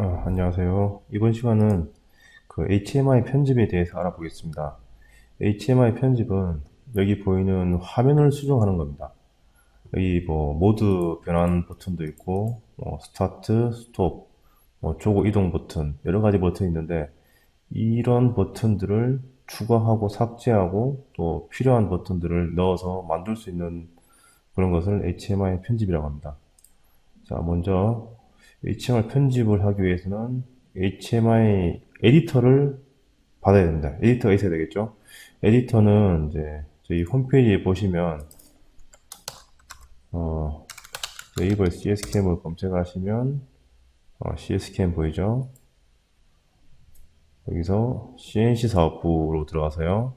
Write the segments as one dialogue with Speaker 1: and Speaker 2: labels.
Speaker 1: 아, 안녕하세요. 이번 시간은 그 HMI 편집에 대해서 알아보겠습니다. HMI 편집은 여기 보이는 화면을 수정하는 겁니다. 여기 뭐 모드 변환 버튼도 있고, 뭐 스타트, 스톱, 뭐 조고 이동 버튼, 여러 가지 버튼이 있는데, 이런 버튼들을 추가하고 삭제하고 또 필요한 버튼들을 넣어서 만들 수 있는 그런 것을 HMI 편집이라고 합니다. 자, 먼저 HTML 편집을 하기 위해서는 HTML 에디터를 받아야 됩니다. 에디터가 있어야 되겠죠? 에디터는 이제 저희 홈페이지에 보시면 어, 네이버에 CSCM을 검색하시면 어, CSCM 보이죠? 여기서 CNC 사업부로 들어가서요.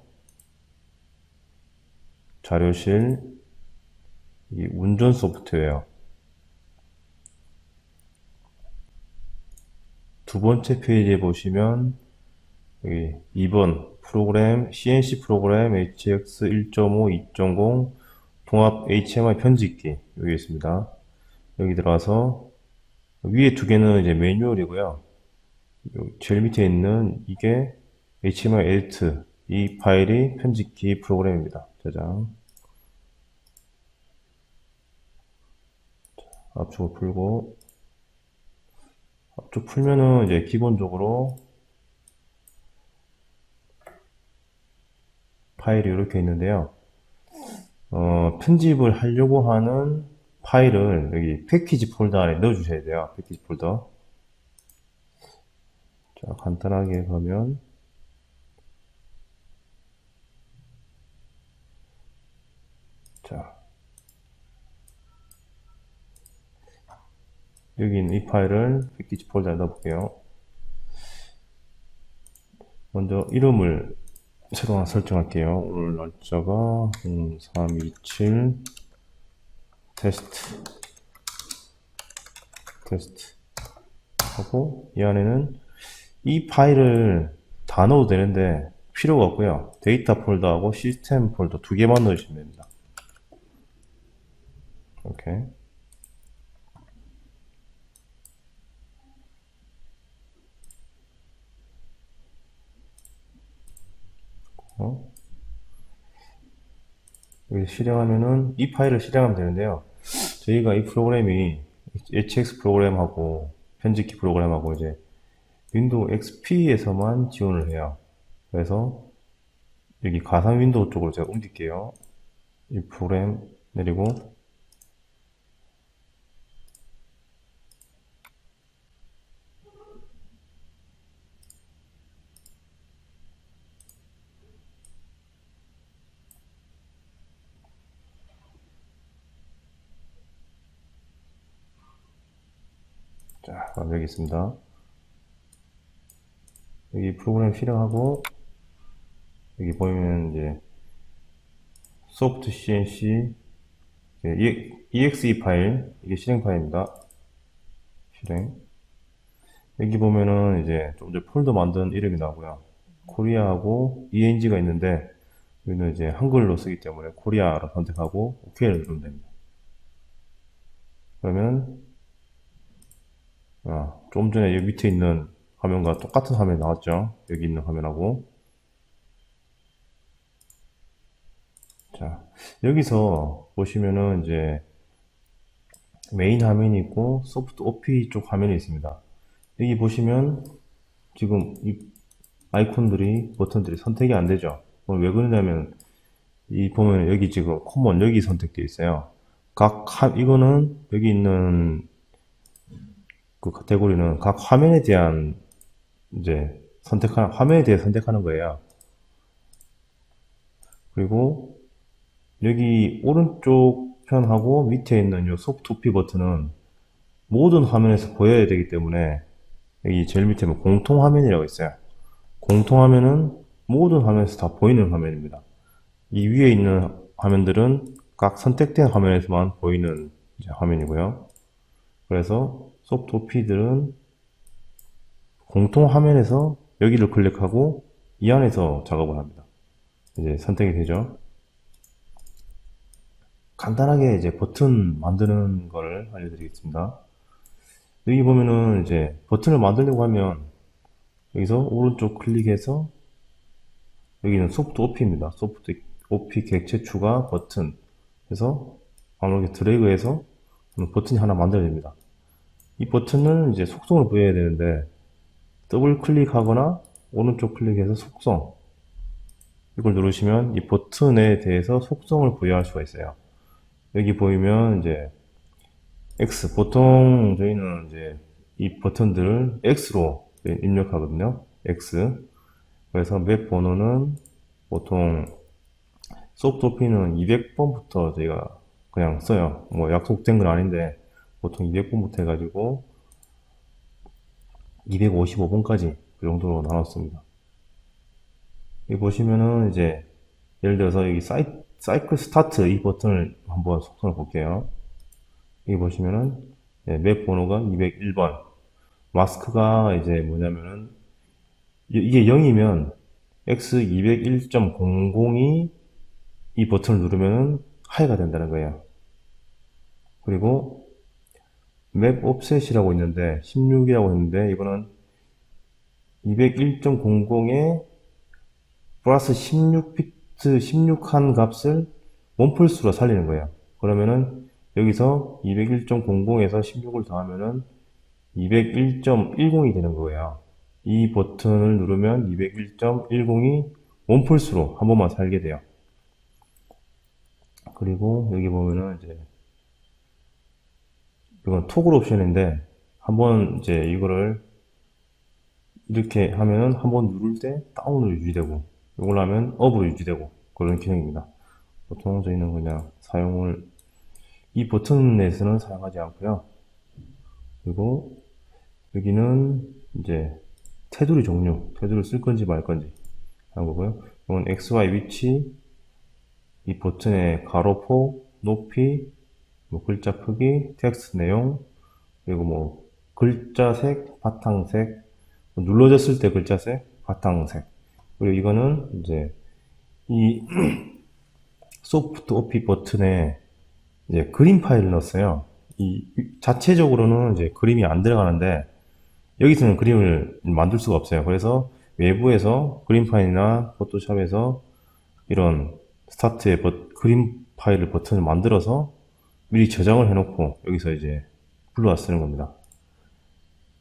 Speaker 1: 자료실 이 운전 소프트웨어 두 번째 페이지에 보시면 여기 2번 프로그램 CNC 프로그램 HX 1.5, 2.0 통합 HMI 편집기 여기 있습니다. 여기 들어가서 위에 두 개는 이제 매뉴얼이고요. 요 제일 밑에 있는 이게 HMI 에디트 이 파일이 편집기 프로그램입니다. 저장 앞쪽을 풀고 앞쪽 풀면은 이제 기본적으로 파일이 이렇게 있는데요. 어, 편집을 하려고 하는 파일을 여기 패키지 폴더 안에 넣어주셔야 돼요. 패키지 폴더. 자, 간단하게 가면 자, 여기 있는 이 파일을 패키지 폴더에 넣어볼게요. 먼저 이름을 새로 하나 설정할게요. 오늘 날짜가 0327 테스트 테스트 하고 이 안에는 이 파일을 다 넣어도 되는데 필요가 없고요. 데이터 폴더하고 시스템 폴더 두 개만 넣으시면 됩니다. 이렇게 어? 여기 실행하면은 이 파일을 실행하면 되는데요. 저희가 이 프로그램이 HX 프로그램하고 편집기 프로그램하고 이제 윈도우 XP에서만 지원을 해요. 그래서 여기 가상 윈도우 쪽으로 제가 옮길게요. 이 프로그램 내리고 자, 여기 있습니다. 여기 프로그램 실행하고 여기 보이면 이제 소프트 CNC EXE 파일 이게 실행 파일입니다. 실행 여기 보면은 이제 좀 전에 폴더 만든 이름이 나오고요. 코리아하고 ENG가 있는데 여기는 이제 한글로 쓰기 때문에 코리아로 선택하고 OK를 누르면 됩니다. 그러면 아, 좀 전에 여기 밑에 있는 화면과 똑같은 화면이 나왔죠? 여기 있는 화면하고. 자, 여기서 보시면은 이제 메인 화면이 있고 소프트 OP 쪽 화면이 있습니다. 여기 보시면 지금 이 아이콘들이, 버튼들이 선택이 안 되죠? 왜 그러냐면 이 보면 여기 지금 코먼 여기 선택되어 있어요. 각 하, 이거는 여기 있는 그 카테고리는 각 화면에 대한 이제 선택하는 화면에 대해 선택하는 거예요. 그리고 여기 오른쪽 편하고 밑에 있는 이 소프트 피 버튼은 모든 화면에서 보여야 되기 때문에 여기 제일 밑에 뭐 공통 화면이라고 있어요. 공통 화면은 모든 화면에서 다 보이는 화면입니다. 이 위에 있는 화면들은 각 선택된 화면에서만 보이는 화면이고요. 그래서 소프트 OP들은 공통 화면에서 여기를 클릭하고 이 안에서 작업을 합니다. 이제 선택이 되죠. 간단하게 이제 버튼 만드는 거를 알려드리겠습니다. 여기 보면은 이제 버튼을 만들려고 하면 여기서 오른쪽 클릭해서 여기는 소프트 OP입니다. 소프트 OP 객체 추가 버튼 해서 이렇게 드래그해서 버튼이 하나 만들어야 됩니다. 이 버튼을 이제 속성을 부여해야 되는데 더블 클릭하거나 오른쪽 클릭해서 속성 이걸 누르시면 이 버튼에 대해서 속성을 부여할 수가 있어요. 여기 보이면 이제 X 보통 저희는 이제 이 버튼들을 X로 입력하거든요. X 그래서 맵 번호는 보통 소프트 오피는 200번부터 저희가 그냥 써요. 뭐 약속된 건 아닌데 보통 200번부터 해가지고 255번까지 그 정도로 나눴습니다. 여기 보시면은 이제 예를 들어서 여기 사이, 사이클 스타트 이 버튼을 한번 속성을 볼게요. 여기 보시면은 예, 맵 번호가 201번 마스크가 이제 뭐냐면은 이- 이게 0이면 x 201.002 이 버튼을 누르면은 하이가 된다는 거예요. 그리고 맵 옵셋이라고 있는데 16이라고 있는데 이거는 201.00에 플러스 16비트 16한 값을 원플스로 살리는 거예요. 그러면은 여기서 201.00에서 16을 더하면은 201.10이 되는 거예요. 이 버튼을 누르면 201.10이 원플스로 한 번만 살게 돼요. 그리고 여기 보면은 이제 이건 토글 옵션인데 한번 이제 이거를 이렇게 하면은 한번 누를 때 다운으로 유지되고 이걸 하면 업으로 유지되고 그런 기능입니다. 보통 저희는 그냥 사용을 이 버튼에서는 사용하지 않고요. 그리고 여기는 이제 테두리 종류, 테두리를 쓸 건지 말 건지 하는 거고요. 이건 XY 위치, 이 버튼의 가로포, 높이, 뭐 글자 크기, 텍스트 내용, 그리고 뭐 글자색, 바탕색, 뭐 눌러졌을 때 글자색, 바탕색. 그리고 이거는 이제 이 소프트 오피 버튼에 이제 그림 파일을 넣었어요. 이 자체적으로는 이제 그림이 안 들어가는데 여기서는 그림을 만들 수가 없어요. 그래서 외부에서 그림 파일이나 포토샵에서 이런 스타트의 버- 그림 파일을 버튼을 만들어서 미리 저장을 해놓고 여기서 이제 불러와 쓰는 겁니다.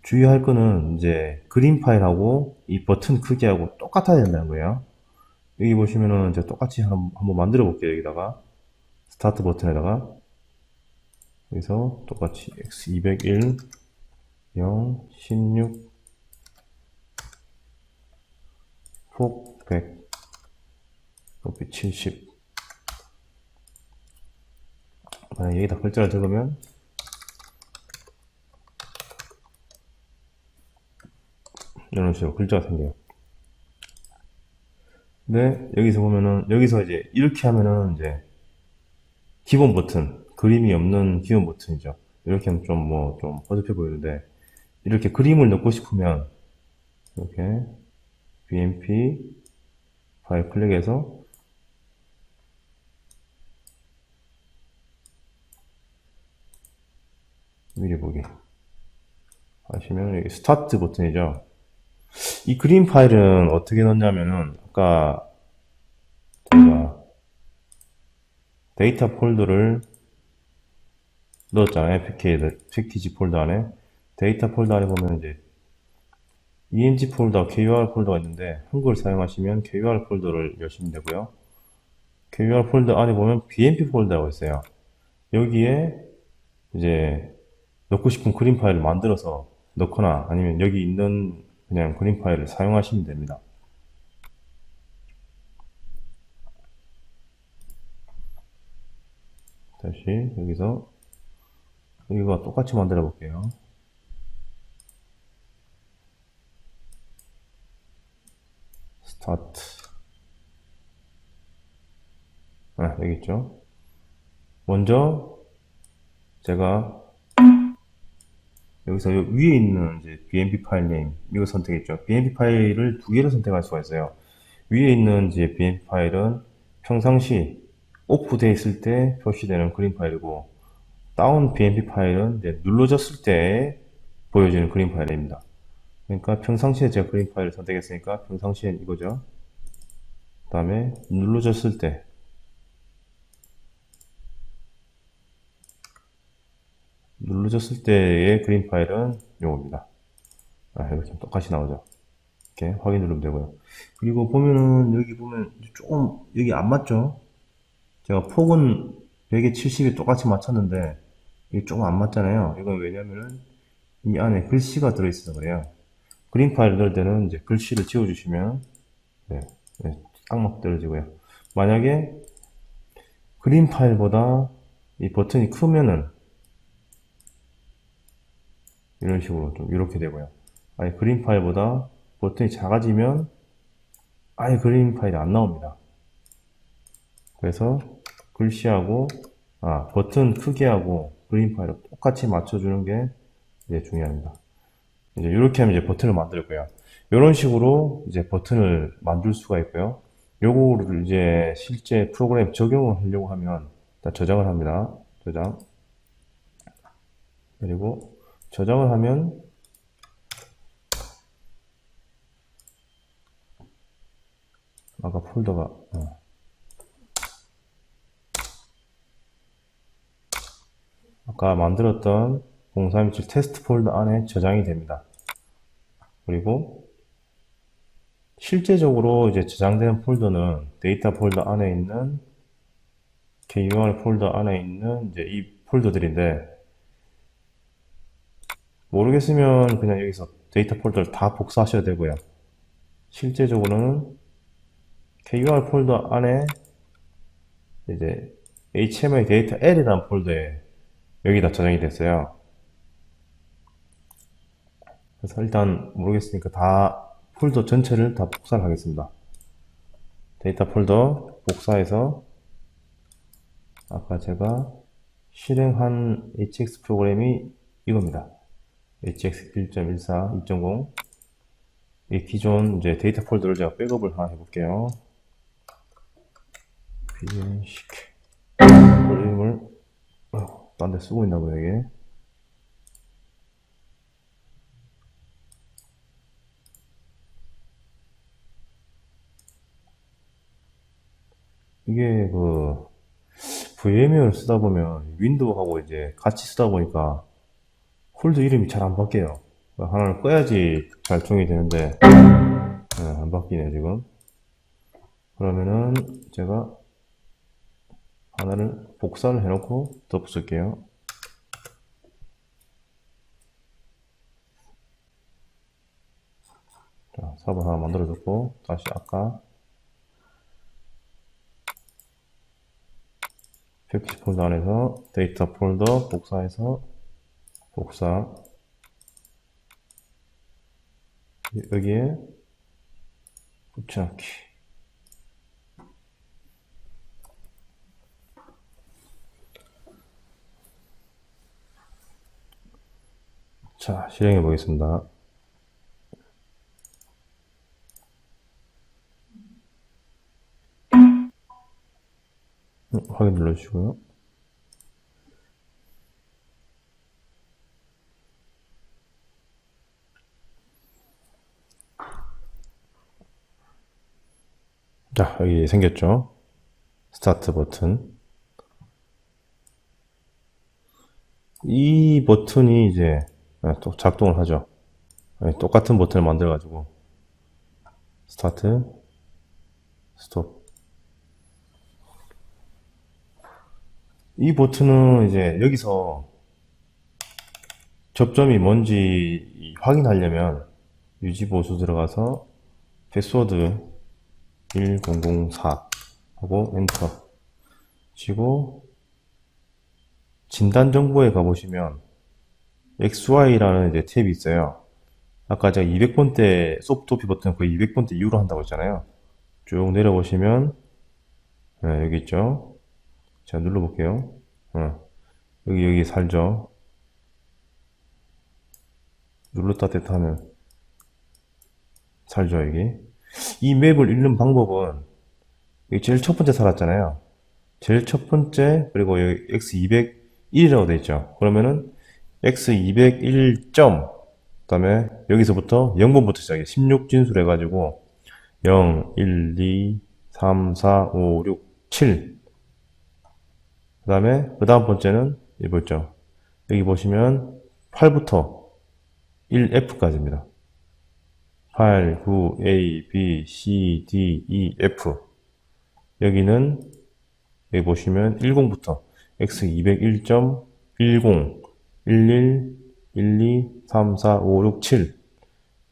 Speaker 1: 주의할 거는 이제 그림 파일하고 이 버튼 크기하고 똑같아야 된다는 거예요. 여기 보시면은 이제 똑같이 한- 한번 만들어 볼게요. 여기다가 스타트 버튼에다가 여기서 똑같이 x201 0 16 폭 100 높이 70 만약 여기다 글자를 적으면 이런 식으로 글자가 생겨요. 근데 여기서 보면은 여기서 이제 이렇게 하면은 이제 기본 버튼 그림이 없는 기본 버튼이죠. 이렇게 하면 좀 뭐 좀 허접해 보이는데 이렇게 그림을 넣고 싶으면 이렇게 BMP 파일 클릭해서 미리 보기 하시면 여기 스타트 버튼이죠. 이 그림 파일은 어떻게 넣냐면은 아까 제가 데이터 폴더를 넣었잖아요. PK, 패키지 폴더 안에. 데이터 폴더 안에 보면 이제 ENG 폴더, KUR 폴더가 있는데 한글 사용하시면 KUR 폴더를 여시면 되고요. KUR 폴더 안에 보면 BMP 폴더가 있어요. 여기에 이제 넣고 싶은 그림 파일을 만들어서 넣거나 아니면 여기 있는 그냥 그림 파일을 사용하시면 됩니다. 다시 여기서 여기가 똑같이 만들어 볼게요. 스타트. 아, 여기 있죠. 먼저 제가 여기서 요 위에 있는 이제 BMP 파일 네임 이거 선택했죠. BMP 파일을 두 개를 선택할 수가 있어요. 위에 있는 이제 BMP 파일은 평상시 오프되어 있을 때 표시되는 그림 파일이고 다운 BMP 파일은 눌러졌을 때 보여지는 그림 파일입니다. 그러니까 평상시에 제가 그림 파일을 선택했으니까 평상시엔 이거죠. 그 다음에 눌러졌을 때 눌러졌을 때의 그림 파일은 요겁니다. 아, 이렇게 똑같이 나오죠. 이렇게 확인 누르면 되고요. 그리고 보면은 여기 보면 조금 여기 안 맞죠? 제가 폭은 100에 70에 똑같이 맞췄는데 이게 조금 안 맞잖아요. 이건 왜냐면은 이 안에 글씨가 들어있어서 그래요. 그림 파일 넣을 때는 이제 글씨를 지워주시면 네, 네, 딱 맞게 떨어지고요. 만약에 그림 파일보다 이 버튼이 크면은 이런 식으로 좀 이렇게 되고요. 아니 그림 파일보다 버튼이 작아지면 아예 그림 파일이 안 나옵니다. 그래서 글씨하고 아 버튼 크기하고 그림 파일을 똑같이 맞춰주는 게 이제 중요합니다. 이제 이렇게 하면 이제 버튼을 만들고요. 이런 식으로 이제 버튼을 만들 수가 있고요. 요거를 이제 실제 프로그램 적용을 하려고 하면 일단 저장을 합니다. 저장. 그리고 저장을 하면 아까 폴더가 어. 아까 만들었던 0327 테스트 폴더 안에 저장이 됩니다. 그리고 실제적으로 이제 저장되는 폴더는 데이터 폴더 안에 있는 KUR 폴더 안에 있는 이제 이 폴더들인데 모르겠으면 그냥 여기서 데이터 폴더를 다 복사하셔도 되고요. 실제적으로는 KUR 폴더 안에 이제 HMI 데이터 L이라는 폴더에 여기다 저장이 됐어요. 그래서 일단 모르겠으니까 다 폴더 전체를 다 복사를 하겠습니다. 데이터 폴더 복사해서 아까 제가 실행한 HX 프로그램이 이겁니다. HX 1.14, 2.0. 이 기존 이제 데이터 폴더를 제가 백업을 하나 해볼게요. 비행식 볼륨을 딴데 쓰고 있나 보요 이게. 이게 그 VMware를 쓰다 보면 윈도우하고 이제 같이 쓰다 보니까 폴더 이름이 잘 안 바뀌어요. 하나를 꺼야지 잘 정이 되는데 네, 안 바뀌네 지금. 그러면은 제가 하나를 복사를 해놓고 덮어쓸게요. 자, 4번 하나 만들어줬고 다시 아까 패키지 폴더 안에서 데이터 폴더 복사해서 복사. 여기에 붙여넣기. 자 실행해 보겠습니다. 음, 확인 눌러주시고요 자, 여기 생겼죠? 스타트 버튼. 이 버튼이 이제 아, 또 작동을 하죠. 네, 똑같은 버튼을 만들어가지고 스타트, 스톱. 이 버튼은 이제 여기서 접점이 뭔지 확인하려면 유지 보수 들어가서 패스워드 1004 하고 엔터 치고 진단 정보에 가보시면 XY라는 이제 탭이 있어요. 아까 제가 200번대 소프트 오피 버튼 거의 200번대 이후로 한다고 했잖아요. 쭉 내려보시면 네, 여기 있죠. 제가 눌러볼게요. 어, 여기 여기 살죠. 눌렀다 뗐다 하면 살죠 여기. 이 맵을 읽는 방법은 제일 첫 번째 살았잖아요. 제일 첫 번째 그리고 여기 x201이라고 되어 있죠. 그러면은 x201점 다음에 여기서부터 0번부터 시작해. 16진수로 해가지고 0, 1, 2, 3, 4, 5, 6, 7. 그 다음에 그 다음 번째는 이거 있죠. 여기 보시면 8부터 1F까지입니다. 8, 9, A, B, C, D, E, F. 여기는 여기 보시면 10부터 X 201.10, 11, 12, 3, 4, 5, 6, 7.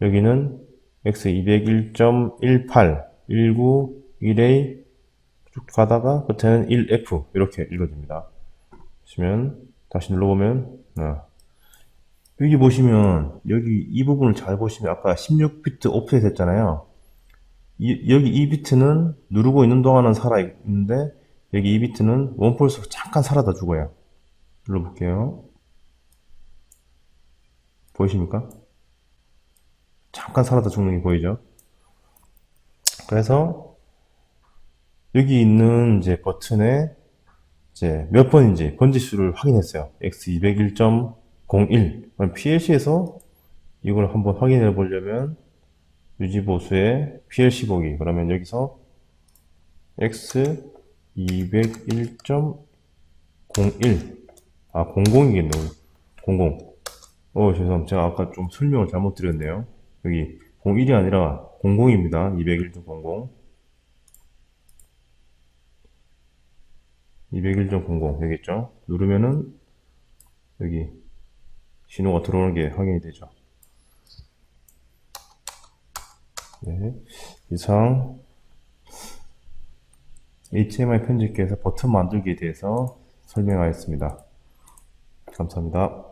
Speaker 1: 여기는 X 201.18, 19, 1A 쭉 가다가 끝에는 1F 이렇게 읽어집니다. 보시면 다시 눌러보면 아, 여기 보시면 여기 이 부분을 잘 보시면 아까 16비트 오프셋 했잖아요. 이- 여기 이 비트는 누르고 있는 동안은 살아 있는데 여기 이 비트는 원폴스 잠깐 사라다 죽어요. 눌러볼게요. 보이십니까? 잠깐 사라다 죽는 게 보이죠? 그래서 여기 있는 이제 버튼에 이제 몇 번인지 번지 수를 확인했어요. X201.01. PLC에서 이걸 한번 확인해 보려면 유지 보수에 PLC 보기. 그러면 여기서 X201.01. 아, 00이겠네요. 00. 어, 죄송합니다. 제가 아까 좀 설명을 잘못 드렸네요. 여기 01이 아니라 00입니다. 201.00. 201.00 여기 있죠? 누르면은 여기 신호가 들어오는 게 확인이 되죠. 네, 이상 HMI 편집기에서 버튼 만들기에 대해서 설명하였습니다. 감사합니다.